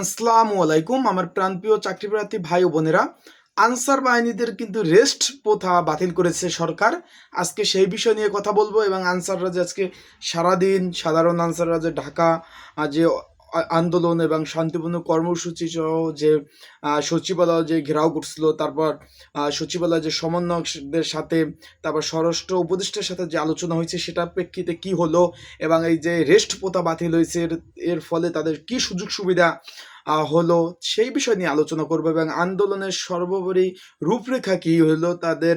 আসসালামু আলাইকুম। আমার প্রাণপ্রিয় চাকরিপ্রার্থী ভাই ও বোনেরা, আনসার বাহিনীদের কিন্তু রেস্ট প্রথা বাতিল করেছে সরকার। আজকে সেই বিষয় নিয়ে কথা বলব এবং আনসাররা যে আজকে সারাদিন, সাধারণ আনসাররা যে ঢাকা যে আন্দোলন এবং শান্তিপূর্ণ কর্মসূচি সহ যে সচিবালয় যে ঘেরাও করছিল, তারপর সচিবালয় যে সমন্বয়কদের সাথে, তারপর স্বরাষ্ট্র উপদেষ্টার সাথে যে আলোচনা হয়েছে, সেটার প্রেক্ষিতে কি হলো এবং এই যে রেস্ট প্রথা বাতিল হয়েছে, এর ফলে তাদের কি সুযোগ সুবিধা হলো সেই বিষয় নিয়ে আলোচনা করব এবং আন্দোলনের সর্বোপরি রূপরেখা কি হলো, তাদের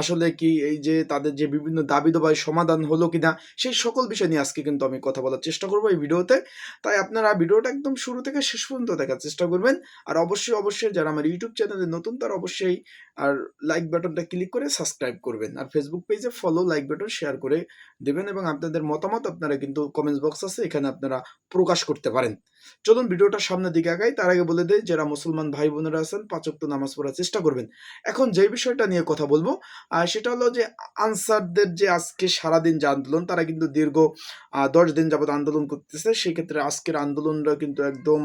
আসলে কি এই যে তাদের যে বিভিন্ন দাবি দাবায় সমাধান হলো কিনা, সেই সকল বিষয় নিয়ে আজকে কিন্তু আমি কথা বলার চেষ্টা করব এই ভিডিওতে। তাই আপনারা ভিডিওটা একদম শুরু থেকে শেষ পর্যন্ত দেখার চেষ্টা করবেন। আর অবশ্যই অবশ্যই যারা আমার ইউটিউব চ্যানেলে নতুন, তারা অবশ্যই আর লাইক বাটনটা ক্লিক করে সাবস্ক্রাইব করবেন। আর ফেসবুক পেজে ফলো লাইক বাটন শেয়ার করে দেবেন এবং আপনাদের মতামত আপনারা কিন্তু কমেন্টস বক্স আছে, এখানে আপনারা প্রকাশ করতে পারেন। চলুন ভিডিওটা সামনের দিকে আগাই। তার আগে বলে দেয় যারা মুসলমান ভাই বোনেরা আছেন পাঁচক্ত নামাজ পড়ার চেষ্টা করবেন। এখন যে বিষয়টা নিয়ে কথা বলব সেটা হলো যে আনসারদের যে আজকে সারাদিন যে আন্দোলন, তারা কিন্তু দীর্ঘ দশ দিন যাবত আন্দোলন করতেছে। সেক্ষেত্রে আজকের আন্দোলনটা কিন্তু একদম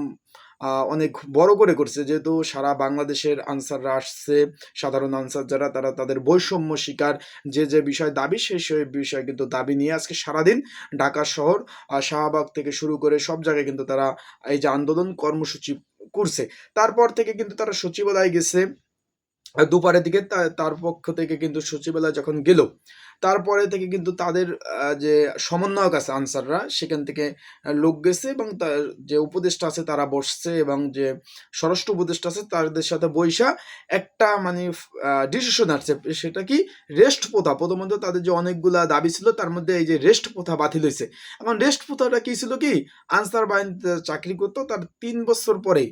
অনেক বড় করে করছে। যেহেতু সারা বাংলাদেশের আনসাররা আসছে, সাধারণ আনসার যারা, তারা তাদের বৈষম্য শিকার। যে যে বিষয় দাবি সেই সেই বিষয় কিন্তু দাবি নিয়ে আজকে সারাদিন ঢাকা শহর শাহবাগ থেকে শুরু করে সব জায়গায় কিন্তু তারা এই যে আন্দোলন কর্মসূচি করছে। তারপর থেকে কিন্তু তারা সচিবালয়ে গেছে। দুপুরের দিকে তার পক্ষ থেকে কিন্তু সচিবালয় যখন গেল, তারপরে থেকে কিন্তু তাদের যে সমন্বয়ক আছে আনসাররা, সেখান থেকে লোক গেছে এবং তার যে উপদেষ্টা আছে তারা বসছে এবং যে স্বরাষ্ট্র উপদেষ্টা আছে তাদের সাথে বৈশা একটা মানে ডিসিশন আসছে। সেটা কি? রেস্ট প্রথা। প্রথমত তাদের যে অনেকগুলা দাবি ছিল তার মধ্যে এই যে রেস্ট প্রথা বাতিল হয়েছে। এখন রেস্ট প্রথাটা কি ছিল কি? আনসার বাহিনীতে চাকরি করতো, তার তিন বছর পরে,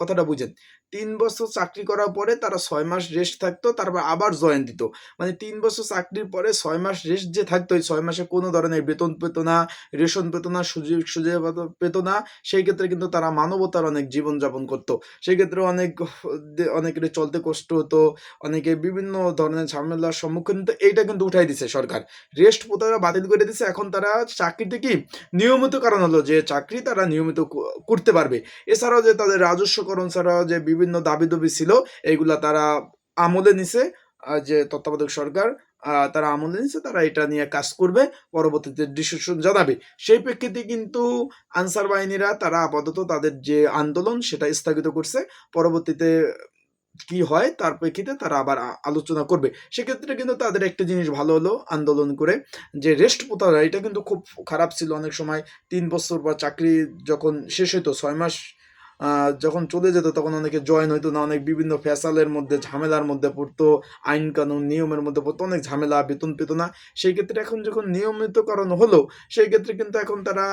কথাটা বুঝেন তিন বছর চাকরি করার পরে তারা ছয় মাস রেস্ট থাকতো, তারপর আবার জয়েন দিত। মানে তিন বছর চাকরির পরে ছয় মাস রেস্ট যে থাকতো, ওই ছয় মাসে কোনো ধরনের বেতন পেত না, রেশন পেত না, সুযোগ সুযোগ পেত না। সেই ক্ষেত্রে কিন্তু তারা মানবতার অনেক জীবনযাপন করতো। সেই ক্ষেত্রে অনেক, অনেকের চলতে কষ্ট হতো, অনেকে বিভিন্ন ধরনের ঝামেলার সম্মুখীন হতো, এইটা কিন্তু উঠাই দিছে সরকার। রেস্ট প্রথাটা বাতিল করে দিছে, এখন তারা চাকরিতে কি? নিয়মিত কারণ হলো যে চাকরি তারা নিয়মিত করতে পারবে। এছাড়াও যে তাদের রাজস্বকরণ ছাড়াও যে বিভিন্ন দাবি দাবি ছিল এইগুলা তারা আমলে নিছে যে তত্ত্বাবধায়ক সরকার তারা আমলে নিছে, তারা এটা নিয়ে কাজ করবে, পরবর্তীতে ডিসিশন জানাবে। সেই প্রেক্ষিতে কিন্তু আনসার বাহিনীরা, তারা আপাতত তাদের যে আন্দোলন, সেটা স্থগিত করছে। পরবর্তীতে কি হয়, তার প্রেক্ষিতে তারা আবার আলোচনা করবে। সেক্ষেত্রে কিন্তু তাদের একটা জিনিস ভালো হলো, আন্দোলন করে। যে রেস্ট প্রথাটা এটা কিন্তু খুব খারাপ ছিল অনেক সময়। তিন বছর বা চাকরি যখন শেষ হইতো, ছয় মাস যখন চলে যেত, তখন অনেকে জয়েন হইতো না, অনেক বিভিন্ন ফ্যাসালের মধ্যে, ঝামেলার মধ্যে পড়তো, আইন কানুন, নিয়মের মধ্যে পড়তো, অনেক ঝামেলা, বেতন পেত না। সেই ক্ষেত্রে এখন যখন নিয়মিতকরণ হলো, সেই ক্ষেত্রে কিন্তু এখন তারা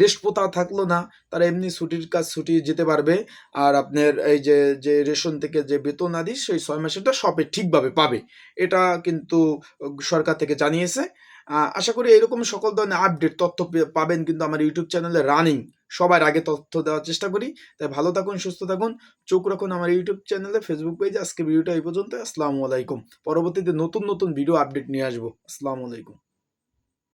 রেস্ট প্রথা থাকল না। তারা এমনি ছুটির কাজ, ছুটি যেতে পারবে। আর আপনার এই যে যে রেশন থেকে যে বেতন আদি, সেই ছয় মাসেরটা সবে ঠিকভাবে পাবে। এটা কিন্তু সরকার থেকে জানিয়েছে। আশা করি এরকম সকল ধরনের আপডেট তথ্য পাবেন কিন্তু আমার ইউটিউব চ্যানেলে রানিং সবার আগে তথ্য দেওয়ার চেষ্টা করি। তাই ভালো থাকুন, সুস্থ থাকুন। চোখ রাখুন আমার ইউটিউব চ্যানেলে ফেসবুক পেজে আজকে ভিডিওটা এই পর্যন্ত আসসালামু আলাইকুম। পরবর্তীতে নতুন নতুন ভিডিও আপডেট নিয়ে আসব। আসসালামু আলাইকুম।